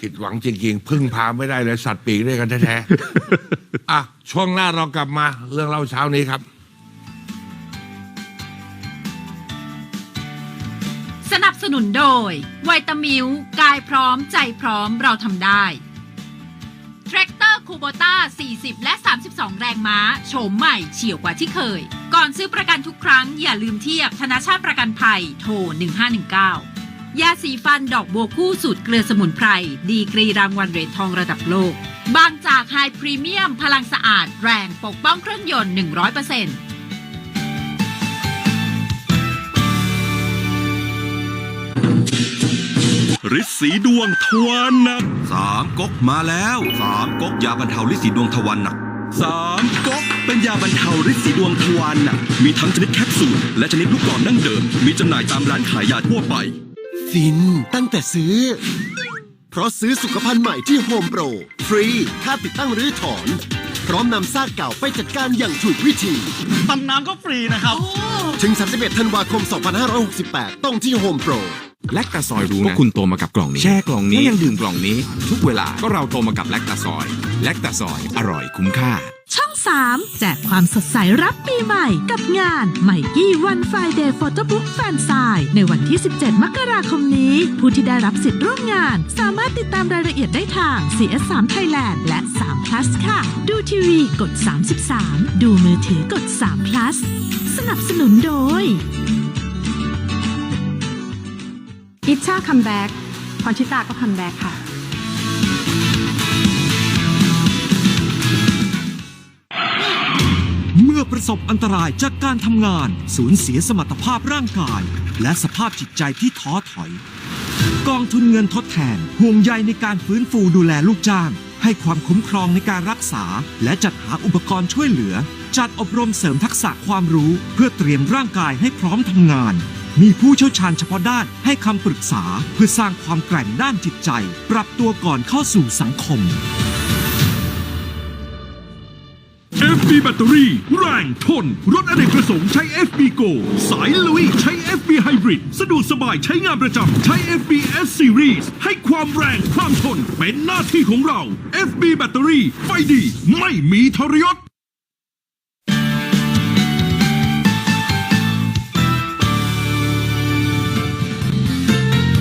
ผิดหวังจริงๆพึ่งพาไม่ได้เลยสัตว์ปีกด้วยกันแท้ๆ อะ ช่วงหน้าเรากลับมาเรื่องเล่าเช้านี้ครับ สนับสนุนโดยไวตามิวกายพร้อมใจพร้อมเราทำได้แทรกเตอร์คูโบต้า 40 และ 32 แรงม้า โฉมใหม่เฉียวกว่าที่เคย ก่อนซื้อประกันทุกครั้งอย่าลืมเทียบธนาชาติประกันภัยโทร 1519 ยาสีฟันดอกบัวคู่สูตรเกลือสมุนไพร ดีกรีรางวัลเหรียญทองระดับโลก บางจากไฮพรีเมียม พลังสะอาดแรงปกป้องเครื่องยนต์ 100%ฤทธิ์สีดวงทวารหนักสามก๊กมาแล้วสามก๊กยาบรรเทาลิสีดวงทวารหนักสามก๊กเป็นยาบรรเทาฤทธิ์สีดวงทวารหนักมีทั้งชนิดแคปซูลและชนิดลูกกรอนดั้งเดิม มีจำหน่ายตามร้านขายยาทั่วไป ฟินตั้งแต่ซื้อ เพราะซื้อสุขภัณฑ์ใหม่ที่โฮมโปร ฟรี ค่าติดตั้งหรือถอน พร้อมนำซากเก่าไปจัดการอย่างถูกวิธีตำน้ำก็ฟรีนะครับ ถึง 31 ธันวาคม 2568 ต้องที่โฮมโปร แลคตาซอยรู้นะพวกคุณโตมากับกล่องนี้ แช่กล่องนี้แล้วยังดื่มกล่องนี้ ทุกเวลาก็เราโตมากับแลคตาซอย แลคตาซอยอร่อยคุ้มค่า ช่อง 3 แจกความสดใสรับปีใหม่กับงานไมกี้วันไฟเดย์โฟโต้บุ๊กแฟนซายในวันที่ 17 มกราคมนี้ ผู้ที่ได้รับสิทธิ์ร่วมงาน สามารถติดตามรายละเอียดได้ทาง CS3 Thailand และ 3 plus ค่ะ ดูทีวีกด 33 ดูมือถือกด 3 plus สนับสนุนโดยอิชชาคัมแบ็กพรชิตาก็คัมแบ็กค่ะ ประสบอันตรายจากการทำงาน สูญเสียสมรรถภาพร่างกาย และสภาพจิตใจที่ท้อถอย กองทุนเงินทดแทน ห่วงใยในการฟื้นฟูดูแลลูกจ้าง ให้ความคุ้มครองในการรักษา และจัดหาอุปกรณ์ช่วยเหลือ จัดอบรมเสริมทักษะความรู้เพื่อเตรียมร่างกายให้พร้อมทำงานมีผู้เชี่ยวชาญเฉพาะด้านให้คำปรึกษาเพื่อสร้างความแกร่งด้านจิตใจ ปรับตัวก่อนเข้าสู่สังคม FB แบตเตอรี่แรงทน รถอเนกประสงค์ใช้ FB Go สายลุยใช้ FB Hybrid สะดวกสบายใช้งานประจำใช้ FB S Series ให้ความแรงความทนเป็นหน้าที่ของเรา FB แบตเตอรี่ไฟดี ไม่มีทรยศ